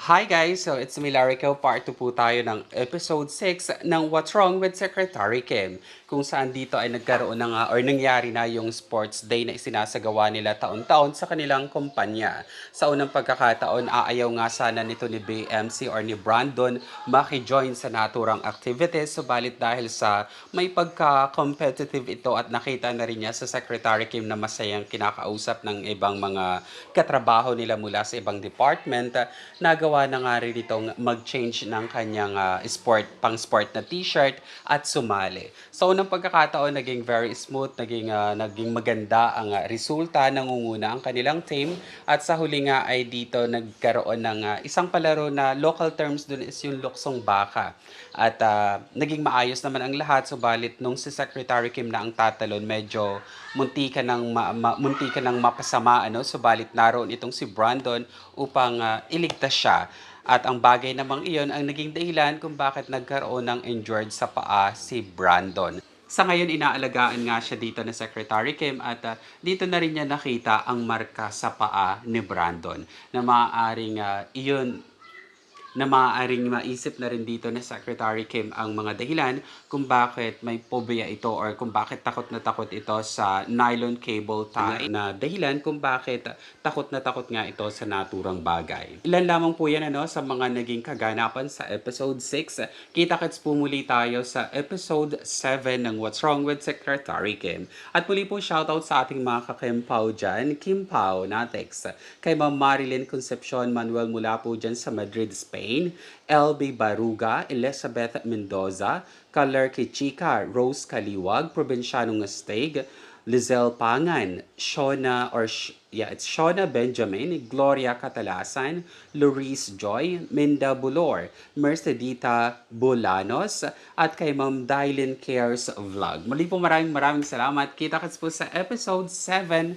Hi guys! So it's me Larico, part 2 po tayo ng episode 6 ng What's Wrong with Secretary Kim kung saan dito ay nagkaroon na nga or nangyari na yung sports day na isinasagawa nila taon-taon sa kanilang kumpanya. Sa unang pagkakataon, aayaw nga sana nito ni BMC or ni Brandon makijoin sa naturang activities subalit dahil sa may pagka-competitive ito at nakita na rin niya sa Secretary Kim na masayang kinakausap ng ibang mga katrabaho nila mula sa ibang department, nagawa na nga rin itong mag-change ng kanyang ah, sport, pang sport na t-shirt at sumali. So, unang pagkakataon, naging very smooth, naging, ah, naging maganda ang ah, resulta, nangunguna ang kanilang team. At sa huli nga ay dito nagkaroon ng ah, isang palaro na local terms dun is yung luksong baka. At ah, naging maayos naman ang lahat, subalit nung si Secretary Kim na ang tatalon, medyo munti ka ng, ma- ma- munti ka ng mapasama, ano? subalit naroon itong si Brandon upang ah, iligtas siya. At ang bagay namang iyon ang naging dahilan kung bakit nagkaroon ng injured sa paa si Brandon. Sa ngayon, inaalagaan nga siya dito ni Secretary Kim at ah, dito na rin niya nakita ang marka sa paa ni Brandon na maaaring ah, iyon na maaaring maisip na rin dito ni Secretary Kim ang mga dahilan kung bakit may phobia ito or kung bakit takot na takot ito sa nylon cable tie na dahilan kung bakit takot na takot nga ito sa naturang bagay. Ilan lamang po yan ano, sa mga naging kaganapan sa episode 6. Kita-kits po muli tayo sa episode 7 ng What's Wrong with Secretary Kim. At muli po shoutout sa ating mga kakimpaw dyan, Kim Pao, Natex, kay Ma'am Marilyn Concepcion Manuel mula po dyan sa Madrid, Spain, LB Baruga, Elizabeth Mendoza, Kaler Kichika, Rose Kaliwag, Provincianong Steg, Lizelle Pangan, Shona or Sh- yeah, it's Shona Benjamin, Gloria Catalasan, Luis Joy, Minda Bulor, Mercedita Bulanos, at kay Ma'am Dylan Cares Vlog. Muli po maraming maraming salamat. Kita-kits po sa episode 7